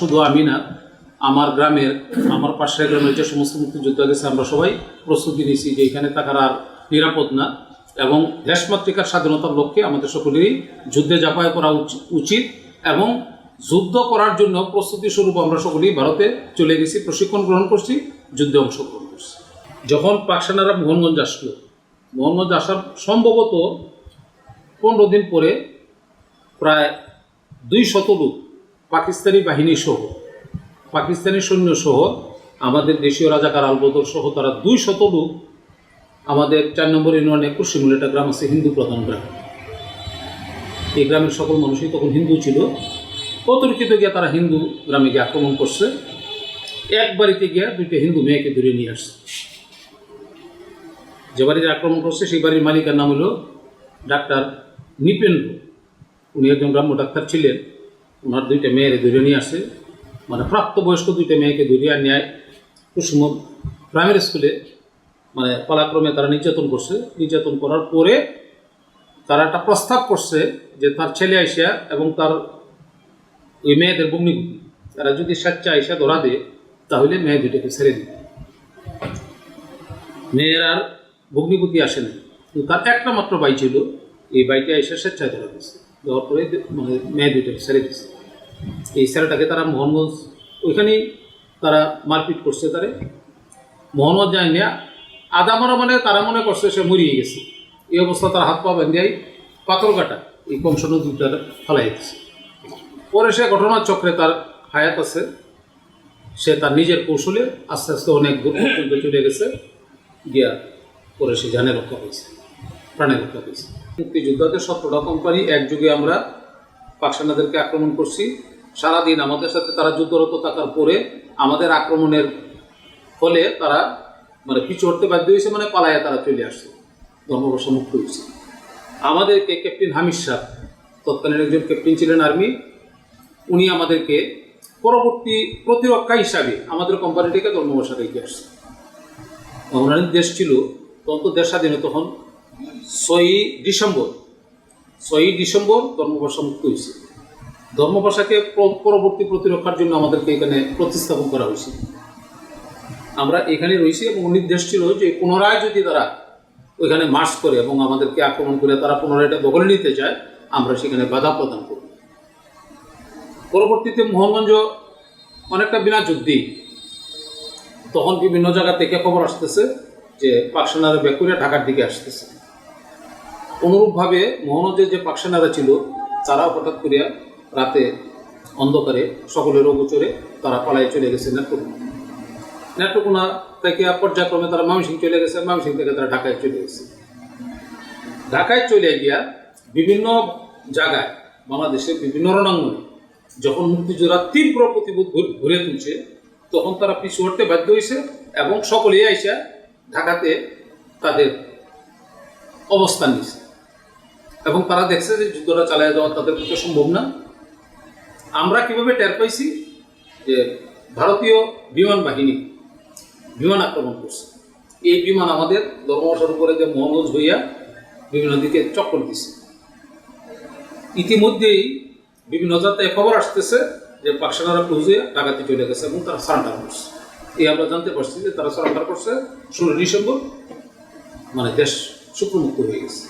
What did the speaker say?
শুধু আমি না, আমার গ্রামের, আমার পাশের গ্রামের যে সমস্ত মুক্তিযোদ্ধা গেছে আমরা সবাই প্রস্তুতি নিয়েছি যে এখানে থাকার আর নিরাপদ না। এবং দেশমাতৃকার স্বাধীনতার লক্ষ্যে আমাদের সকলেরই যুদ্ধে জাপায় করা উচ- উচিত এবং যুদ্ধ করার জন্য প্রস্তুতি স্বরূপ আমরা সকলেই ভারতে চলে গেছি, প্রশিক্ষণ গ্রহণ করছি, যুদ্ধে অংশগ্রহণ করছি। যখন পাকসানারা মোহনগঞ্জ আসলো, মোহনগঞ্জ আসার সম্ভবত পনেরো দিন পরে প্রায় দুই শত লোক পাকিস্তানি বাহিনী সহ, পাকিস্তানি সৈন্য সহ আমাদের দেশীয় রাজাকার আলবদর সহ তারা দুই শত লোক আমাদের চার নম্বর ইউনিয়নে কুশিমুল একটা গ্রাম আছে হিন্দু প্রধান গ্রাম। এই গ্রামের সকল মানুষই তখন হিন্দু ছিল। অতর্কিত গিয়ে তারা হিন্দু গ্রামে গিয়ে আক্রমণ করছে। এক বাড়িতে গিয়ে দুইটা হিন্দু মেয়েকে ধরে নিয়ে আসছে। যে বাড়িতে আক্রমণ করছে, সেই বাড়ির মালিকের নাম হলো ডাক্তার নিপেন্দ্র উনি একজন গ্রাম্য ডাক্তার ছিলেন। ওনার দুইটা মেয়েরে ধরে নিয়ে আসে। মানে প্রাপ্তবয়স্ক দুইটা মেয়েকে ধরে আর নেয়। কুসুম প্রাইমারি স্কুলে মানে পালাক্রমে তারা নির্যাতন করছে। নির্যাতন করার পরে তারা একটা প্রস্তাব করছে যে তার ছেলে আইসা এবং তার ওই মেয়েদের বগ্নিগুটি তারা যদি স্বেচ্ছা আইসা ধরা দেয়, তাহলে মেয়ে দুইটাকে ছেড়ে দিবে। মেয়ের আর ভগ্নিপতি আসে না। কিন্তু তার একটা মাত্র বাই ছিল। এই বাইটা এসে স্বেচ্ছায় ধরা গেছে দেওয়ার পরে মানে মেয়ে দুইটাকে ছেড়ে দিচ্ছে এই ছেলেটাকে তারা মোহনগঞ্জ, ওইখানেই তারা মারপিট করছে তারে। মোহনগঞ্জ যায় না আদা মারা মানে তারা মনে করছে সে মরিয়ে গেছে। এই অবস্থা তার হাত পা বেঁধে পাথর কাটা, এই কংস নদীটা ফেলাই দিচ্ছে পরে সে ঘটনার চক্রে তার হায়াত আছে। সে তার নিজের কৌশলে আস্তে আস্তে অনেক দূর চলে গেছে। গিয়া পরে সে জানে রক্ষা পেয়েছে প্রাণে রক্ষা পেয়েছে মুক্তিযোদ্ধাদের সতেরোটা কোম্পানি একযোগে আমরা পাকসানাদেরকে আক্রমণ করছি। সারাদিন আমাদের সাথে তারা যুদ্ধরত থাকার পরে আমাদের আক্রমণের ফলে তারা মানে পিছু হটতে বাধ্য হয়েছে মানে পালায়া তারা চলে আসছে। ধর্মবর্ষ মুক্ত হয়েছে। আমাদেরকে ক্যাপ্টেন হামিদ শাহ, তৎকালীন একজন ক্যাপ্টেন ছিলেন আর্মি, উনি আমাদেরকে পরবর্তী প্রতিরক্ষা হিসাবে আমাদের কোম্পানিটিকে ধর্মবর্ষা রেখে আসছে। ওনার দেশ ছিল, তখন তো দেশ স্বাধীন তখন ছয়ই ডিসেম্বর ছয়ই ডিসেম্বর ধর্মভাষা মুক্ত হয়েছে ধর্মভাষাকে পরবর্তী প্রতিরক্ষার জন্য আমাদেরকে এখানে প্রতিস্থাপন করা হয়েছে। আমরা এখানে রয়েছি এবং নির্দেশ ছিল যে পুনরায় যদি তারা ওইখানে মার্চ করে এবং আমাদেরকে আক্রমণ করে তারা পুনরায় এটা দখলে নিতে চায়, আমরা সেখানে বাধা প্রদান করব। পরবর্তীতে মোহনগঞ্জ অনেকটা বিনা যুদ্ধি তখন বিভিন্ন জায়গা থেকে খবর আসতেছে যে পাকসানারা বেকুরিয়া ঢাকার দিকে আসতেছে। অনুরূপভাবে মোহনজের যে পাকসানারা ছিল তারা হঠাৎ করিয়া রাতে অন্ধকারে সকলের অগোচরে তারা পালায় চলে গেছে নেত্রকোনা। নেত্রকোনা থেকে পর্যায়ক্রমে তারা ময়মনসিং চলে গেছে ময়মনসিং থেকে তারা ঢাকায় চলে গেছে। ঢাকায় চলে গিয়া বিভিন্ন জায়গায় বাংলাদেশের বিভিন্ন রণাঙ্গনে যখন মুক্তিযোদ্ধা তীব্র প্রতিবোধ ঘুর- তুলছে, তখন তারা পিছু হটতে বাধ্য হয়েছে এবং সকলেই আইসা ঢাকাতে তাদের অবস্থান নিছে। এবং তারা দেখছে যে যুদ্ধটা চালিয়ে যাওয়া তাদের পক্ষে সম্ভব না। আমরা কীভাবে টের পাইছি যে ভারতীয় বিমান বাহিনী বিমান আক্রমণ করছে। এই বিমান আমাদের ধর্মবর্ষের উপরে যে মহমজ হইয়া বিভিন্ন দিকে চক্কর দিছে। ইতিমধ্যেই বিভিন্ন জায়গায় খবর আসতেছে যে পাকসানারা পৌঁছে ডাকাতি চলে গেছে এবং তারা সারেন্ডার করছে। এই আমরা জানতে পারছি যে তারা সারেন্ডার করছে ষোলো ডিসেম্বর মানে দেশ শুক্রমুক্ত হয়ে গেছে।